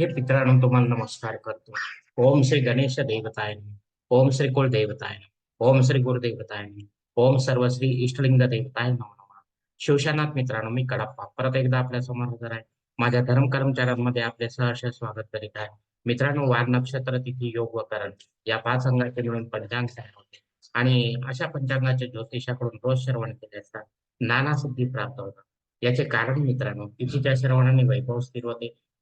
हे मित्रांनो तुम्हाला नमस्कार करतो. ओम श्री गणेश देवताय ओम श्री कुल देवताय ओम श्री गुरुदेवताय ओम सर्व श्री इष्टलिंग देवताय नमो. नमः शिवशानाथ मित्रांनो मी कडाप्पा. परत एकदा आपल्यासमोर हजर आहे. माझ्या धर्म कर्मचाऱ्यांमध्ये आपले सहर्ष स्वागत करीत आहे. मित्रांनो वार नक्षत्र तिथी योग व करण या पाच अंगाचे मिळून पंचांग तयार होते. आणि अशा पंचांगाचे ज्योतिषाकडून रोज श्रवण केले असतात. नाना सिद्धी प्राप्त होतात. याचे कारण मित्रांनो तिथीच्या श्रवणाने वैभव स्थिर होते.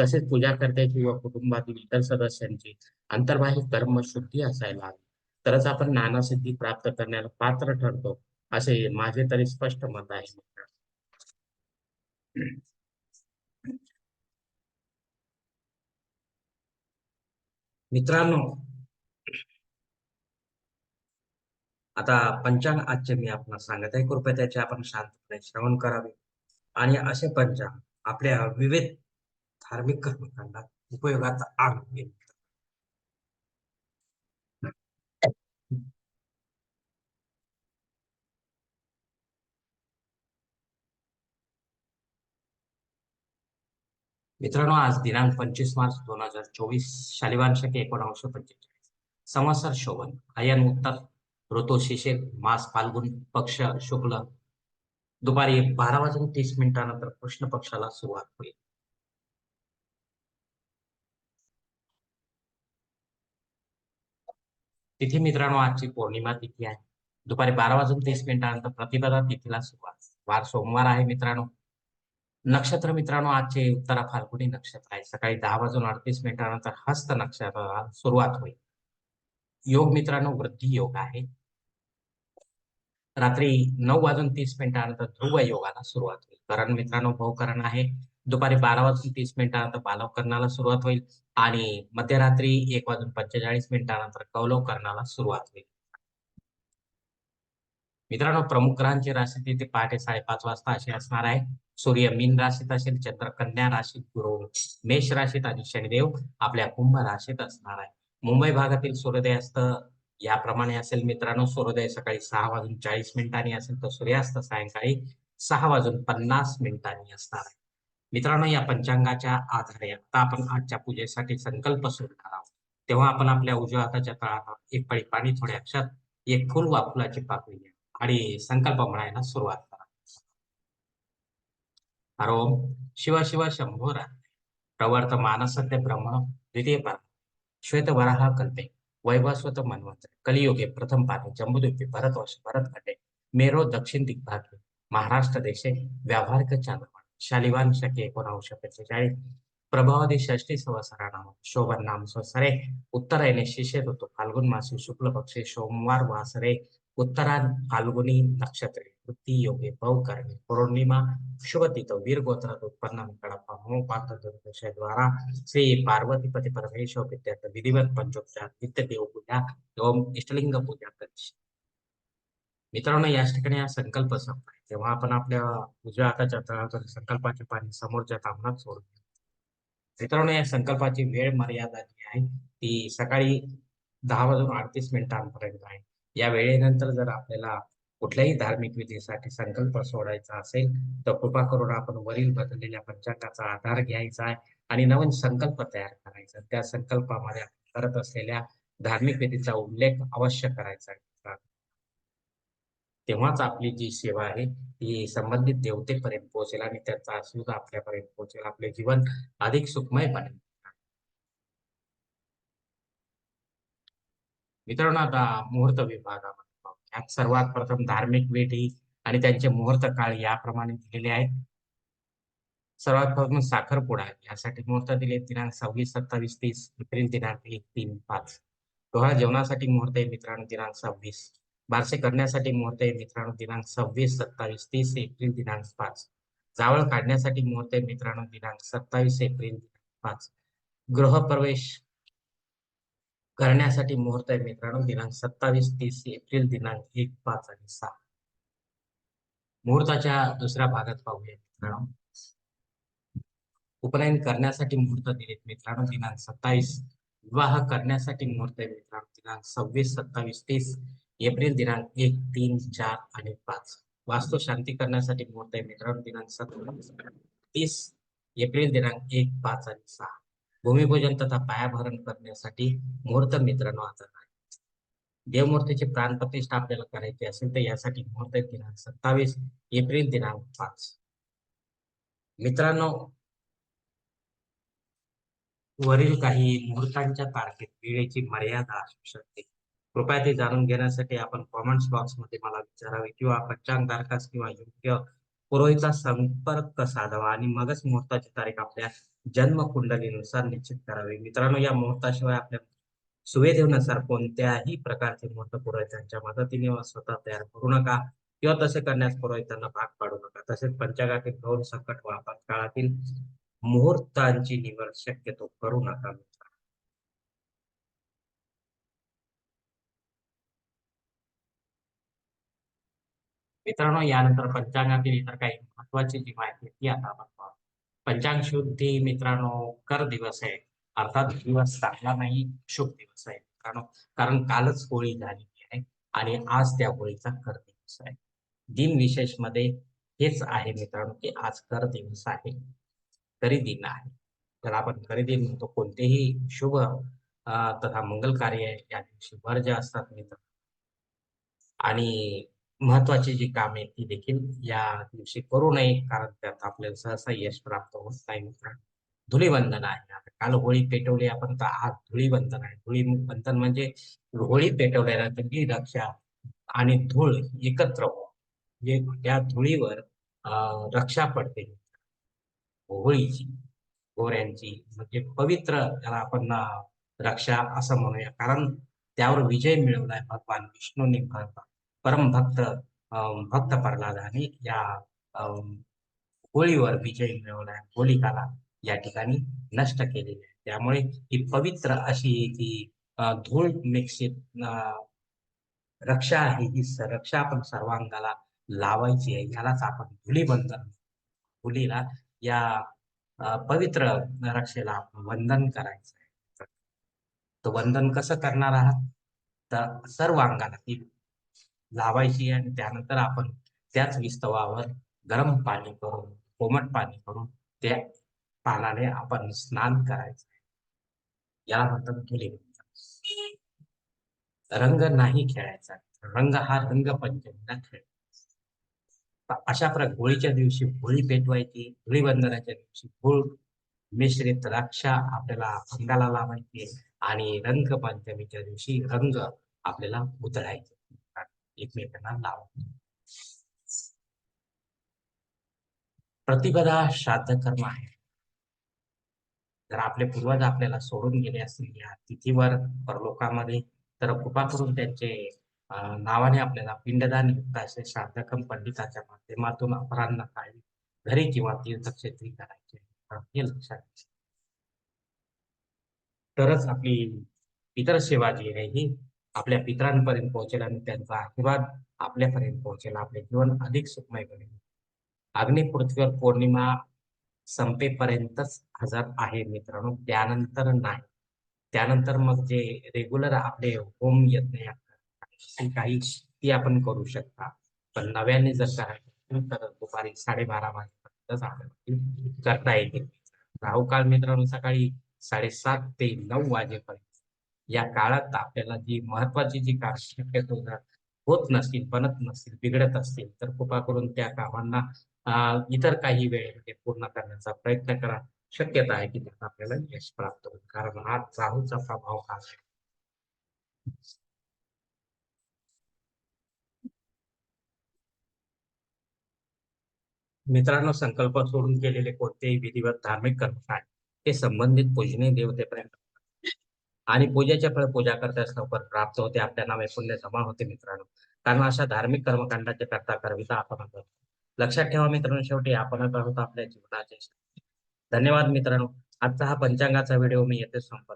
तसेच पूजा किंवा कुटुंबातील इतर सदस्यांची अंतर्बाह्य कर्म शुद्धी असायला हवी. तरच आपण नानासिद्धी प्राप्त करण्याला पात्र ठरतो असे माझे तरी स्पष्ट मत आहे. मित्रांनो आता पंचांग आजचे मी आपणास सांगत आहे. कृपया त्याचे आपण शांतपणे श्रवण करावे. आणि असे पंचांग आपल्या विविध धार्मिक कर्मकांडात उपयोगात आणून मित्रांनो आज दिनांक पंचवीस मार्च दोन हजार चोवीस शालिवान शके एकोणावीसशे पंचेचाळीस. संवत्सर शोभन अयन उत्तर ऋतू शिशिर मास फाल्गुन पक्ष शुक्ल. दुपारी बारा वाजून तीस मिनिटानंतर कृष्ण पक्षाला सुरुवात होईल. तिथे मित्रांनो आजची पौर्णिमा तिथी आहे. दुपारी बारा वाजून तीस मिनिटानंतर प्रतिपदा तिथीला सुरुवात. वार सोमवार आहे मित्रांनो. नक्षत्र मित्रांनो आजचे उत्तरा फाल्गुनी नक्षत्र आहे. सकाळी दहा वाजून अडतीस मिनिटानंतर हस्त नक्षत्राला सुरुवात होईल. योग मित्रांनो वृद्धी योग आहे. रात्री नऊ वाजून तीस मिनिटानंतर ध्रुव योगाला सुरुवात होईल. करण मित्रांनो भवकरण आहे. दुपारी बारा वाजून तीस मिनिटानंतर बालवकरणाला सुरुवात होईल आणि मध्यरात्री एक वाजून पंचेचाळीस मिनिटानंतर कौलवकरणाला सुरुवात होईल. मित्रांनो प्रमुख ग्रहांची राशी तिथे पहाटे साडेपाच वाजता अशी असणार आहे. सूर्य मीन राशीत असेल चंद्र कन्या राशीत गुरु मेष राशीत आणि शनिदेव आपल्या कुंभ राशीत असणार आहे. मुंबई भागातील सूर्योदयास्त याप्रमाणे असेल मित्रांनो सूर्योदय सकाळी सहा वाजून चाळीस मिनिटांनी असेल तर सूर्यास्त सायंकाळी सहा वाजून पन्नास मिनिटांनी असणार आहे. मित्रांनो या पंचांगाच्या आधारे आता आपण आजच्या पूजेसाठी संकल्प सुरू तेव्हा आपण आपल्या उजव्या हाताच्या तळावर एक पळी पाणी थोड्या अक्षात एक फुल वा फुलाची पाकळी घ्या आणि संकल्प म्हणायला सुरुवात करा. हरोम शिव शिव शंभो प्रवर्त मानसत्य ब्रह्म द्वितीय पान श्वेत वराह कल्पे. वैवस्वत मनवंत. कलियुगे प्रथम पाने जम्बुदुपी भरतवश भरत खंडे मेरो दक्षिण दिग्भागे. महाराष्ट्र देशे. व्यावहारिक चांद्रमा शालिवान शके एकोणावीसशे पंचेचाळीस प्रभावदी षष्टी संवत्सरानाम शोभन नाम संवत्सरे. उत्तरायने शिष्य ऋतू. फाल्गुन मासी. शुक्ल पक्षे. सोमवार वासरे. उत्तरा फाल्गुनी नक्षत्रे. वृत्ती योगे करणे. पौर्णिमा शुभ तिथ वीर गोत्रात उत्पन्न कडप्पा मो पात्र द्वारा. श्री पार्वतीपती परमेश्वर विद्यार्थ विधिवत पंचोपचार. नित्य देव पूजा एवं इष्टलिंग पूजा करते मित्रांनो या ठिकाणी हा संकल्प संपलाय तेव्हा आपण आपल्या उजव्या हाताच्या तळावर संकल्पाचे पाणी समोरच्या तामणात सोडून मित्रांनो या संकल्पाची वेळ मर्यादा जी आहे ती सकाळी दहा वाजून अडतीस मिनिटांपर्यंत आहे. या वेळेनंतर जर आपल्याला कुठल्याही धार्मिक विधीसाठी संकल्प सोडायचा असेल तर कृपा करून आपण वरील बदललेल्या पंचांगाचा आधार घ्यायचा आहे आणि नवीन संकल्प तयार करायचा त्या संकल्पामध्ये करत असलेल्या धार्मिक विधीचा उल्लेख अवश्य करायचा आहे. तेव्हाच आपली जी सेवा आहे ती संबंधित देवतेपर्यंत पोहोचेल आणि त्याचा आशीर्वाद आपल्यापर्यंत पोहोचेल. आपले जीवन अधिक सुखमय बनेल. मित्रांनो आता मुहूर्त विभागामध्ये यात सर्वात प्रथम धार्मिक वेठी आणि त्यांचे मुहूर्त काळ याप्रमाणे दिलेले आहेत. सर्वात प्रथम साखरपुडा यासाठी मुहूर्त दिले दिनांक सव्वीस सत्तावीस तीस एप्रिल दिनांक एक तीन पाच. डोळा जेवणासाठी मुहूर्त आहे मित्रांनो दिनांक सव्वीस. बारसे करण्यासाठी मुहूर्त आहे मित्रांनो दिनांक सव्वीस सत्तावीस तीस एप्रिल दिनांक पाच. जावळ काढण्यासाठी मुहूर्त आहे मित्रांनो दिनांक सत्तावीस एप्रिल पाच. गृहप्रवेश करण्यासाठी मुहूर्त आहे मित्रांनो दिनांक सत्तावीस तीस एप्रिल दिनांक एक पाच आणि सहा. मुहूर्ताच्या दुसऱ्या भागात पाहूया मित्रांनो. उपनयन करण्यासाठी मुहूर्त दिलेत मित्रांनो दिनांक सत्तावीस. विवाह करण्यासाठी मुहूर्त आहे मित्रांनो दिनांक सव्वीस सत्तावीस तीस एप्रिल दिनांक एक तीन चार आणि पाच. वास्तू शांती करण्यासाठी मुहूर्त आहे मित्रांनो दिनांक सत्तावीस तीस एप्रिल दिनांक एक पाच आणि सहा. भूमिपूजन तथा पायाभरण करण्यासाठी मुहूर्त मित्रांनो आता नाही देवमूर्तीची प्राणप्रतिष्ठा आपल्याला करायची असेल तर यासाठी मुहूर्त दिनांक सत्तावीस एप्रिल दिनांक पाच. मित्रांनो वरील काही मुहूर्तांच्या तारखेत वेळेची मर्यादा असू शकते. कृपया ते जाणून घेण्यासाठी आपण कॉमेंट्स बॉक्समध्ये मला विचारावे किंवा पंचांग तारखास किंवा योग्य पुरोहितचा संपर्क साधावा आणि मगच मुहूर्ताची तारीख आपल्या जन्म कुंडलीनुसार निश्चित करावी. मित्रांनो या मुहूर्ताशिवाय आपल्या सुविधेनुसार कोणत्याही प्रकारचे मुहूर्त पुरोहितांच्या मदतीने व स्वतः तयार करू नका किंवा तसे करण्यास पुरोहितांना भाग पाडू नका. तसेच पंचांगातील गौर संकट व आपत्काळातील मुहूर्तांची निवड शक्यतो करू नका. मित्रांनो यानंतर पंचांगातील इतर काही महत्वाची जी माहिती आहे ती आता आपण पाहू. पंचांग शुद्धी मित्रांनो कर दिवस आहे. अर्थात दिवस चांगला नाही शुभ दिवस आहे मित्रांनो. कारण कालच होळी झालेली आहे आणि आज त्या होळीचा कर दिवस आहे. दिन विशेषमध्ये हेच आहे मित्रांनो की आज कर दिवस आहे. करी दिन आहे. तर आपण खरेदी म्हणतो कोणतेही शुभ तथा मंगल कार्य या दिवशी वर्ज असतात मित्र. आणि महत्वाची जी कामे ती देखील या दिवशी करू नये कारण त्यात आपल्याला सहसा यश प्राप्त होत नाही मित्रांनो. धुळीवंदन आहे. आता काल होळी पेटवली आपण तर आज धुळीवंदन आहे. धुळीवंदन म्हणजे होळी पेटवल्यानंतर जी रक्षा आणि धूळ एकत्र म्हणजे त्या धुळीवर रक्षा पडते. होळीची गोऱ्यांची म्हणजे पवित्र त्याला आपण रक्षा असं म्हणूया. कारण त्यावर विजय मिळवलाय भगवान विष्णूंनी. भगवान परमभक्त भक्त प्रल्हादाने या होळीवर विजय मिळवलाय होलिकाला या ठिकाणी नष्ट केलेली. आहे त्यामुळे ही पवित्र अशी ती धूळ मिक्सित रक्षा आहे. ही रक्षा आपण सर्वांगाला लावायची आहे. यालाच आपण धुलीबंधन धुलीला या पवित्र रक्षेला वंदन करायचं आहे. तर वंदन कसं करणार आहात? तर सर्व अंगाला ती लावायची आणि त्यानंतर आपण त्याच विस्तवावर गरम पाणी करून कोमट पाणी करून त्या पानाने आपण स्नान करायचं. याला म्हणतात धुली रंग नाही खेळायचा. रंग हा रंगपंचमीला खेळ. अशा प्रकारे होळीच्या दिवशी होळी पेटवायची. धुळीबंधनाच्या दिवशी होळ मिश्रित रक्षा आपल्याला अंगाला लावायची आणि रंगपंचमीच्या दिवशी रंग आपल्याला उतरायचे. एकमेकांना लाव प्रतिपदा श्राद्ध कर्म आहे. जर आपले पूर्वज आपल्याला सोडून गेले असतील या तिथीवर परलोकामध्ये तर कृपा करून त्यांचे नावाने आपल्याला पिंडदान युक्त असे श्राद्धकम पंडिताच्या माध्यमातून अपरांना काही घरी किंवा तीर्थक्षेत्री करायचे हे लक्षात तरच आपली इतर सेवा जी आहे ही आपल्या पित्रांपर्यंत पोहोचेल आणि त्यांचा आशीर्वाद आपल्यापर्यंत पोहोचेल. आपले जीवन अधिक सुखमय बनेल. अग्नि पृथ्वीवर पौर्णिमा संपेपर्यंतच हजर आहे मित्रांनो. त्यानंतर नाही. त्यानंतर मग जे रेग्युलर आपले होम यज्ञ काही ती आपण करू शकता. पण नव्याने जर करायचं तर दुपारी साडेबारा वाजेपर्यंतच आपल्याला करता येते. राहू काळ मित्रांनो सकाळी साडेसात ते नऊ वाजेपर्यंत या काळात आपल्याला जी महत्वाची जी शक्यतो होत नसतील बनत नसतील बिघडत असतील तर कृपा करून त्या कामांना इतर काही वेळेमध्ये पूर्ण करण्याचा प्रयत्न करा. शक्यता आहे की त्यात आपल्याला यश प्राप्त होईल. कारण हा राहूचा प्रभाव हा आहे. मित्रांनो संकल्प सोडून केलेले कोणतेही विधिवत धार्मिक कर्म काय ते संबंधित पूजनीय देवतेपर्यंत आणि पूजेच्या फळ पूजा करताच लवकर. प्राप्त होते. आपल्या नावे पुण्य जमा होते मित्रांनो. कारण अशा धार्मिक कर्मकांडाचे करता करविता आपण लक्षात ठेवा मित्रांनो शेवटी आपण आपल्या जीवनाचे. धन्यवाद मित्रांनो. आजचा हा पंचांगाचा व्हिडिओ मी येथे संपत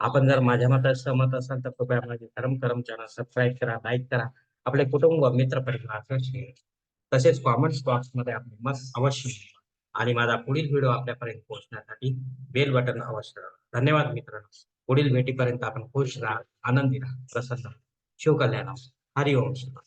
आपण जर माझ्या मतात सहमत असाल तर कृपया माझे धर्म करम चॅनल सबस्क्राईब करा लाईक करा. आपले कुटुंब मित्र परिवार शेअर तसेच कॉमेंट्स बॉक्समध्ये आपले मत अवश्य आणि माझा पुढील व्हिडिओ आपल्यापर्यंत पोहोचण्यासाठी बेल बटन अवश्य धन्यवाद मित्रांनो. पुढील भेटीपर्यंत आपण खुश राहा आनंदी राहा. प्रसन्न शिवकल्याण हो. हरिओम शिवा